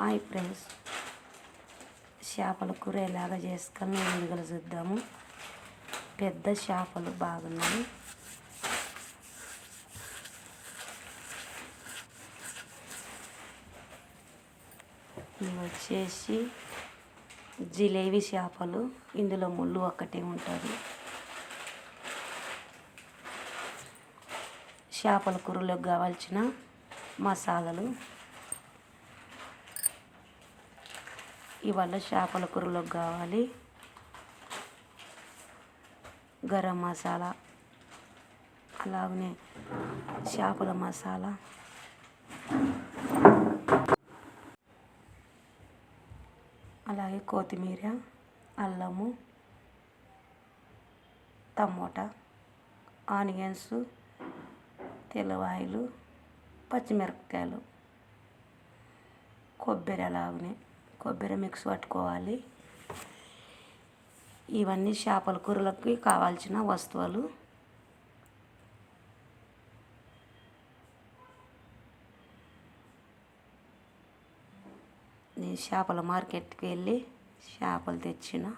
Hi friends. చేపల కూర ఎలాగ చేసుకొని ముందుగా చూద్దాము. పెద్ద చేపలు బాగున్నాయి. ఇవి వచ్చేసి జిలేబీ చేపలు. ఇందులో ముళ్ళు ఒక్కటే ఉంటుంది. చేపల కూరలోకి కావాల్సిన మసాలాలు ఇవాళ చేపల కూరలోకి కావాలి. గరం మసాలా అలాగనే చేపల మసాలా. అలాగే కొత్తిమీర అల్లము టమోటా ఆనియన్స్ తెల్లవాయలు పచ్చిమిరపకాయలు కొబ్బరి అలాగనే కొబ్బరి మిక్స్ పట్టుకోవాలి. ఇవన్నీ చేపల కూరలకి కావాల్సిన వస్తువులు. నేను చేపల మార్కెట్కి వెళ్ళి చేపలు తెచ్చిన.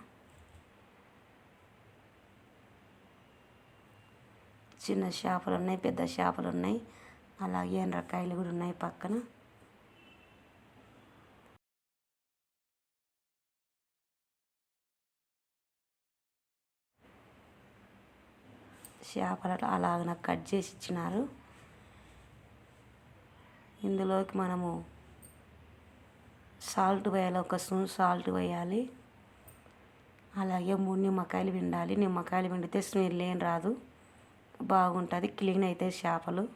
చిన్న చేపలు ఉన్నాయి పెద్ద చేపలు ఉన్నాయి. అలాగే ఎండ్రకాయలు కూడా ఉన్నాయి పక్కన. చేపలు అలాగ కట్ చేసి ఇచ్చినారు. ఇందులోకి మనము సాల్ట్ వేయాలి ఒక స్పూన్ సాల్ట్ వేయాలి. అలాగే మూడు నిమ్మకాయలు పిండాలి. నిమ్మకాయలు పిండితే స్మెల్ ఏం రాదు. బాగుంటుంది క్లీన్ అవుతాయి చేపలు.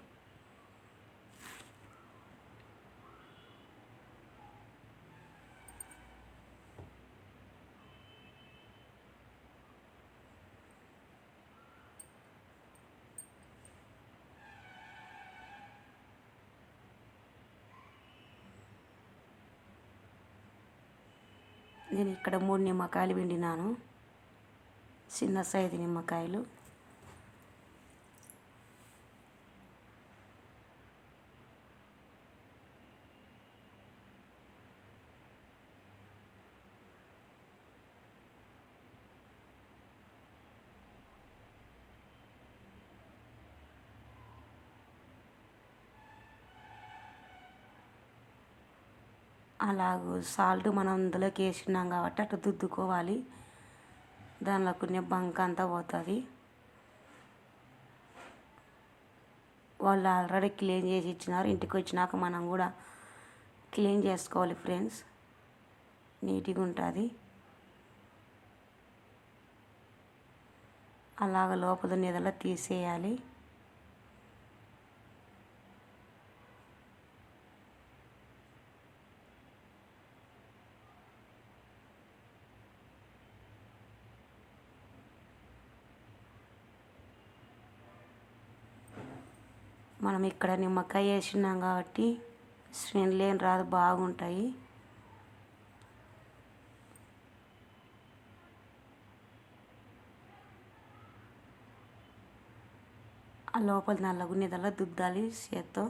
నేను ఇక్కడ మూడు నిమ్మకాయలు పిండినాను. చిన్న సైజు నిమ్మకాయలు. అలాగూ సాల్ట్ మనం అందులోకి వేసినాం కాబట్టి అట్లా దుద్దుకోవాలి దానిలో కొన్ని బంక్ అంతా పోతుంది. వాళ్ళు ఆల్రెడీ క్లీన్ చేసి ఇచ్చినారు. ఇంటికి వచ్చినాక మనం కూడా క్లీన్ చేసుకోవాలి ఫ్రెండ్స్. నీట్గా ఉంటుంది. అలాగ లోపల నిధలో తీసేయాలి. మనం ఇక్కడ నిమ్మకాయ వేసినాం కాబట్టి స్మెల్ ఏం రాదు బాగుంటాయి. ఆ లోపల నల్లగున్నదల్లా దుద్దాలి చేత్తో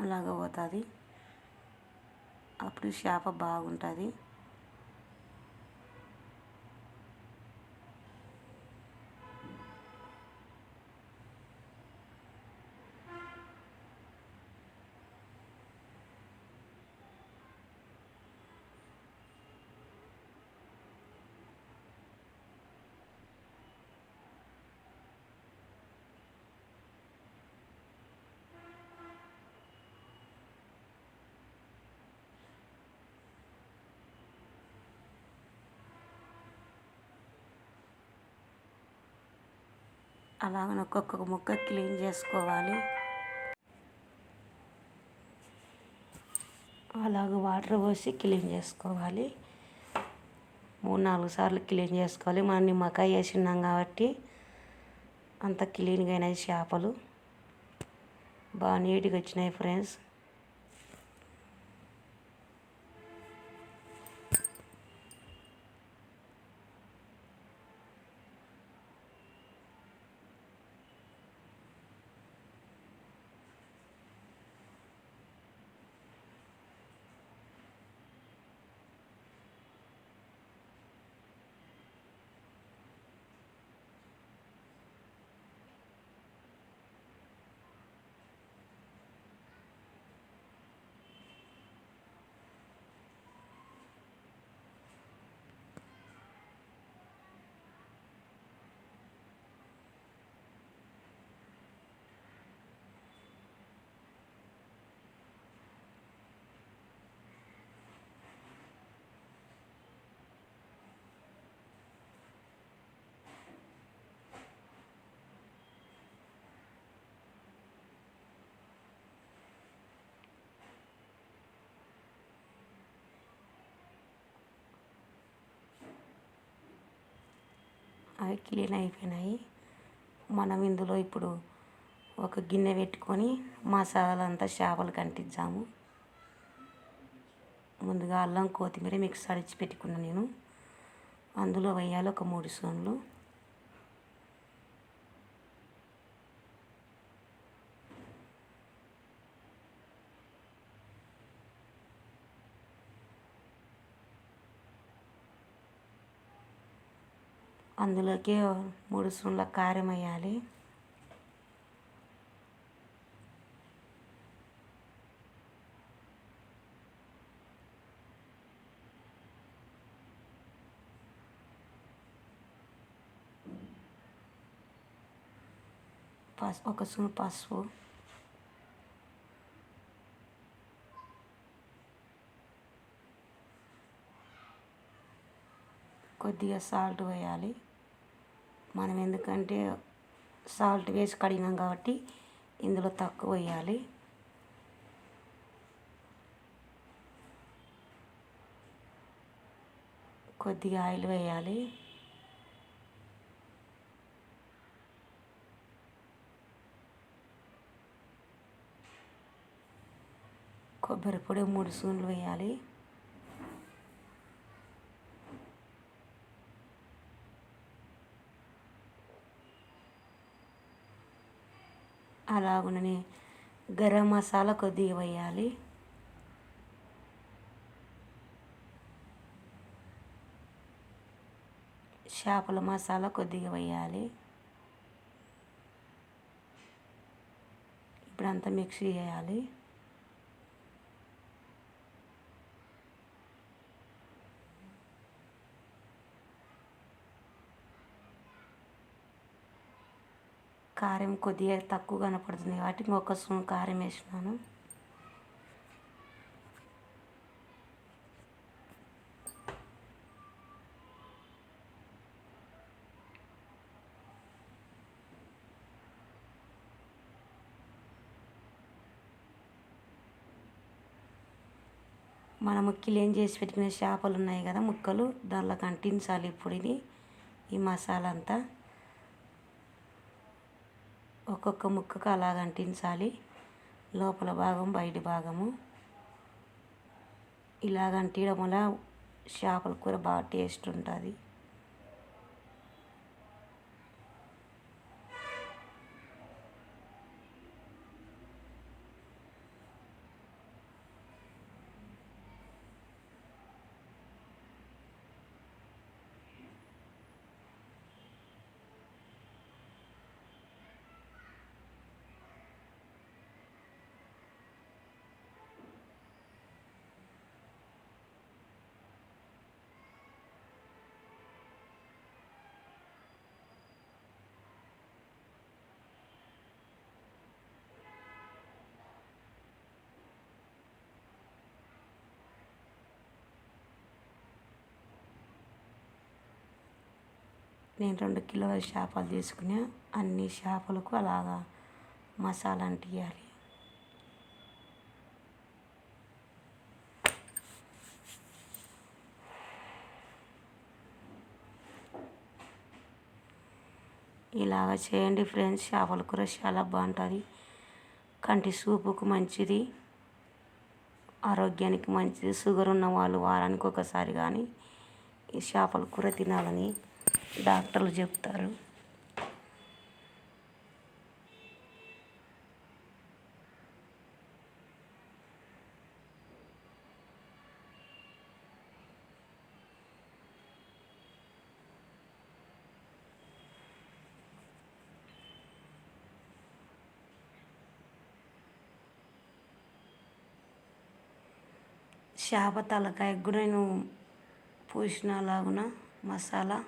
అలాగ పోతుంది. అప్పుడు చేప బాగుంటుంది. అలాగ ఒక్కొక్క ముక్క క్లీన్ చేసుకోవాలి. అలాగ వాటర్ పోసి క్లీన్ చేసుకోవాలి. మూడు నాలుగు సార్లు క్లీన్ చేసుకోవాలి. మనం నిమ్మకాయ వేసినాం కాబట్టి అంత క్లీన్గా అయినాయి చేపలు. బాగా నీట్గా వచ్చినాయి ఫ్రెండ్స్. అవి క్లీన్ అయిపోయినాయి. మనం ఇందులో ఇప్పుడు ఒక గిన్నె పెట్టుకొని మసాలా అంతా చేపలు అంటించాము ముందుగా అల్లం కొత్తిమీర మిక్స్ అడిచి పెట్టుకున్నా నేను. అందులో వేయాలి ఒక మూడు స్పూన్లు. అందులోకి మూడు స్పూన్ల కారం వేయాలి. పసు ఒక స్పూన్ పసుపు. కొద్దిగా సాల్ట్ వేయాలి. మనం ఎందుకంటే సాల్ట్ వేసి కడిగినాం కాబట్టి ఇందులో తక్కువ వేయాలి. కొద్దిగా ఆయిల్ వేయాలి. కొబ్బరి పొడి మూడు స్పూన్లు వేయాలి. అలాగనే గరం మసాలా కొద్దిగా వేయాలి. చేపల మసాలా కొద్దిగా వేయాలి. ఇప్పుడంతా మిక్సీ చేయాలి. కారం కొద్దిగా తక్కువ కనపడుతుంది కాబట్టి ఇంకొక స్పూన్ కారం వేసినాను మన ముక్కలు ఏం చేసి పెట్టుకునే చేపలు ఉన్నాయి కదా ముక్కలు దానిలో కంటించాలి ఇప్పుడు ఇది ఈ మసాలా అంతా. ఒక్కొక్క ముక్కకు అలాగ అంటించాలి. లోపల భాగం బయట భాగము. ఇలాగ అంటించడం వల్ల చేపల కూర బాగా టేస్ట్ ఉంటుంది. నేను రెండు కిలోల చేపలు తీసుకుని అన్ని చేపలకు అలాగా మసాలా అంటియాలి ఇలాగ చేయండి ఫ్రెండ్స్ చేపల కూర చాలా బాగుంటుంది. కంటి సూపుకు మంచిది ఆరోగ్యానికి మంచిది షుగర్ ఉన్న వాళ్ళు వారానికి ఒకసారి కానీ ఈ చేపల కూర తినాలని డాక్టర్లు చెప్తారు. చేప తలకాయ కూడా నేను పూసిన లాగున మసాలా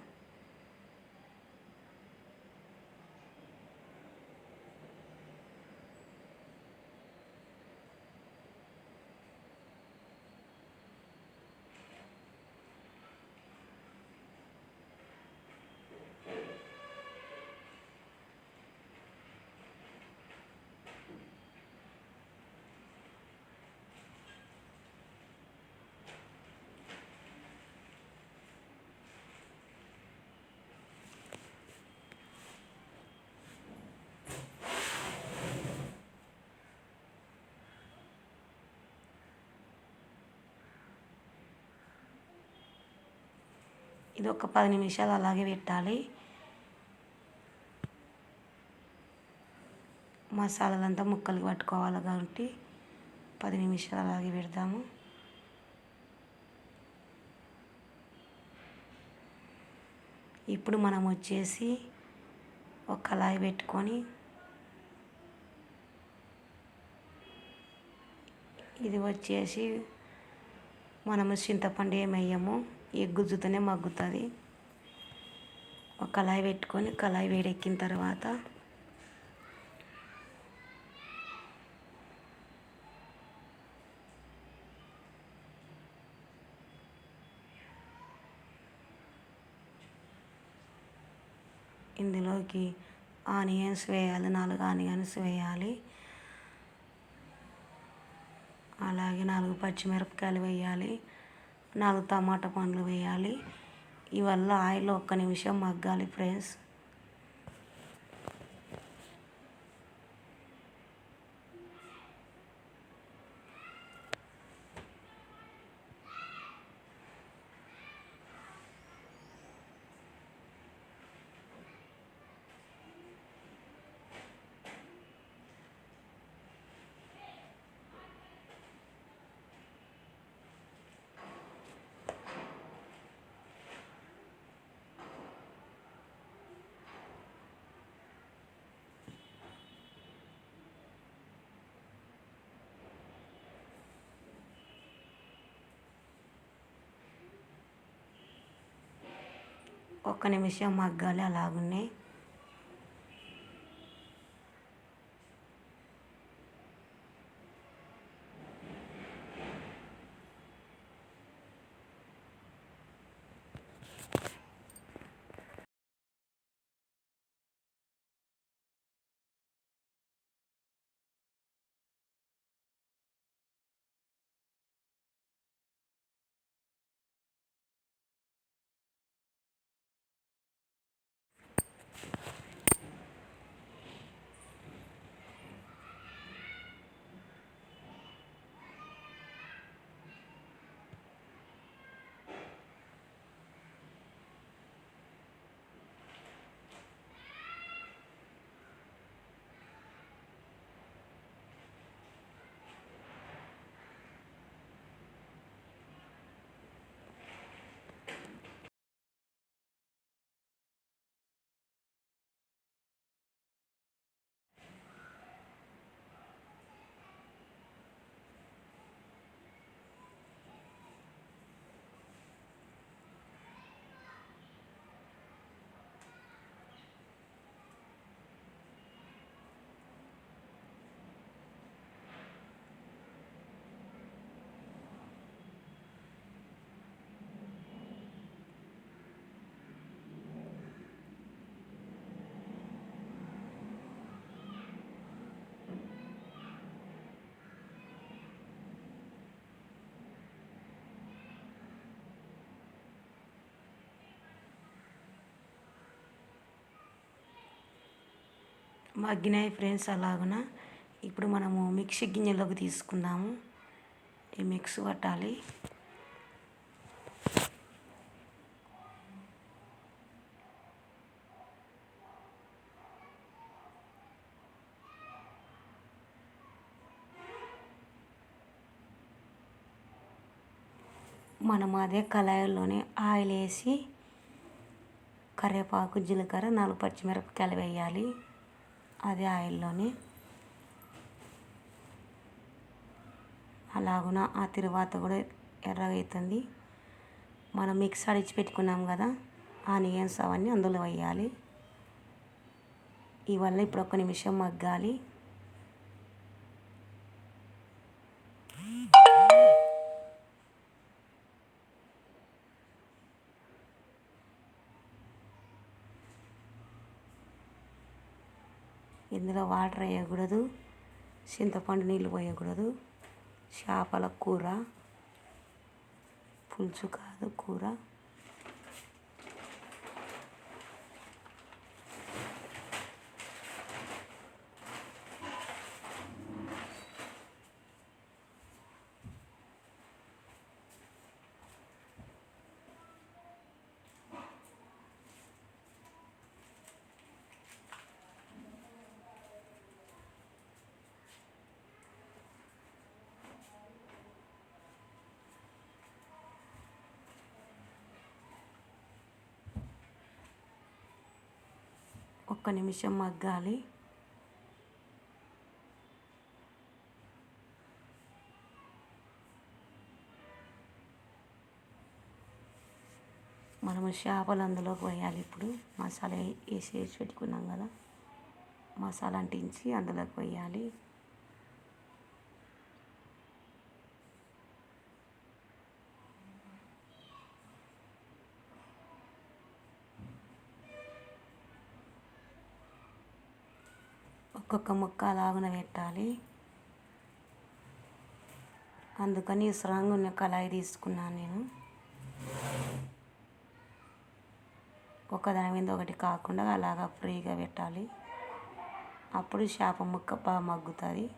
ఇది ఒక పది నిమిషాలు అలాగే పెట్టాలి. మసాలాలంతా ముక్కలు పట్టుకోవాలి కాబట్టి పది నిమిషాలు అలాగే పెడదాము ఇప్పుడు మనం వచ్చేసి ఒక కళాయి పెట్టుకొని ఇది వచ్చేసి మనము చింతపండు ఏమయ్యాము? వేయము గుజ్జుతోనే మగ్గుతుంది. ఒక కళాయి పెట్టుకొని కళాయి వేడెక్కిన తర్వాత ఇందులోకి ఆనియన్స్ వేయాలి నాలుగు ఆనియన్స్ వేయాలి. అలాగే నాలుగు పచ్చిమిరపకాయలు వేయాలి. నాలుగు టమాటా పండ్లు వేయాలి. ఇవల్ల ఆయిల్ ఒక్క నిమిషం మగ్గాలి ఫ్రెండ్స్. ఒక్క నిమిషం మగ్గాలి అలాగున్నాయి. మగ్గినాయి ఫ్రెండ్స్ అలాగున? ఇప్పుడు మనము మిక్సీ గిన్నెలోకి తీసుకుందాము. ఈ మిక్స్ పట్టాలి. మనం అదే కళాయిలోనే ఆయిల్ వేసి కరివేపాకు జీలకర్ర నాలుగు పచ్చిమిరపకాయలు వేయాలి. అదే ఆయిల్లోనే అలాగున ఆ తర్వాత కూడా ఎర్రగా అవుతుంది మనం మిక్స్ అడిచి పెట్టుకున్నాం కదా ఆనియన్స్ అవన్నీ అందులో వేయాలి. ఇవల్ల ఇప్పుడు ఒక నిమిషం మగ్గాలి. ఇందులో వాటర్ వేయకూడదు. చింతపండు నీళ్ళు పోయకూడదు. చేపల కూర పులుసు కాదు కూర. ఒక్క నిమిషం మగ్గాలి. మనము చేపలు అందులోకి పోయాలి ఇప్పుడు. మసాలా వేసి వేసి పెట్టుకున్నాం కదా. మసాలా అంటించి అందులోకి పోయాలి ఒక్కొక్క ముక్క అలాగున పెట్టాలి. అందుకని స్ట్రాంగ్ ఉన్న కళాయి తీసుకున్నాను నేను. ఒకదాని మీద ఒకటి కాకుండా అలాగా ఫ్రీగా పెట్టాలి. అప్పుడు చేప ముక్క బాగా మగ్గుతుంది.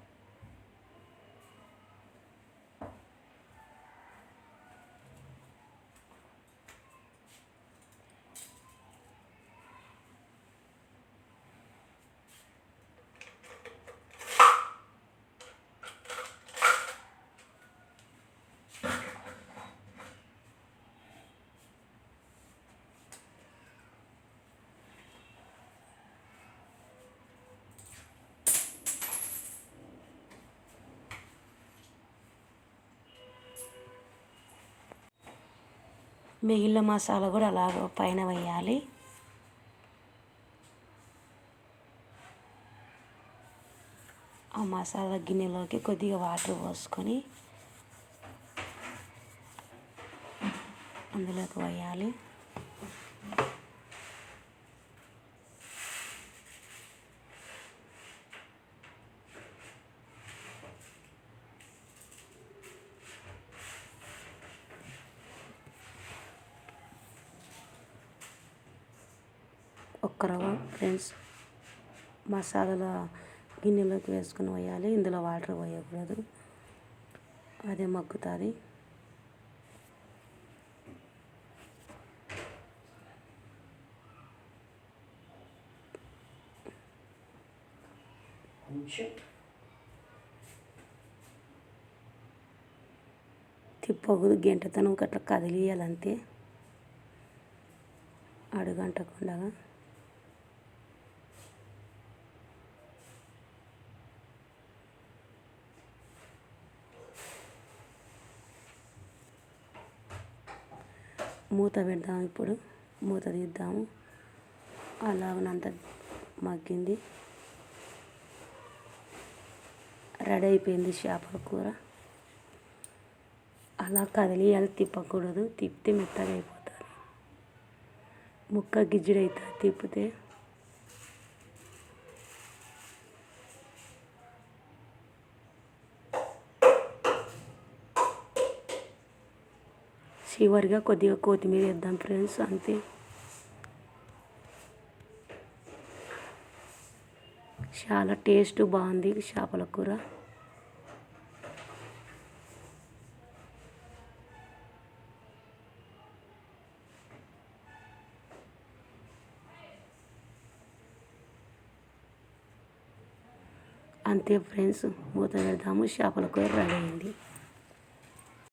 మిగిలిన మసాలా కూడా అలాగ పైన వేయాలి. ఆ మసాలా గిన్నెలోకి కొద్దిగా వాటర్ పోసుకొని అందులోకి వేయాలి. ఒక్క రవ్వ ఫ్రెండ్స్. మసాలాల గిన్నెలోకి వేసుకుని పోయాలి. ఇందులో వాటర్ పోయకూడదు. అదే మగ్గుతుంది. తిప్పకూడదు. గంటతనం అట్లా కదిలియాలంతే. అడుగంటకుండా మూత పెడదాం ఇప్పుడు. మూత తీద్దాము. అలాగనంత మగ్గింది. రెడీ అయిపోయింది చేపల కూర. అలా కదిలియాలి తిప్పకూడదు. తిప్పితే మెత్తగా అయిపోతుంది. ముక్క గిజ్జుడవుతుంది తిప్పితే. చివరిగా కొద్దిగా కొత్తిమీర వేద్దాం ఫ్రెండ్స్ అంతే. చాలా టేస్ట్ బాగుంది చేపల కూర. అంతే ఫ్రెండ్స్ మూత పెడదాము చేపల కూర రెడీ అయింది.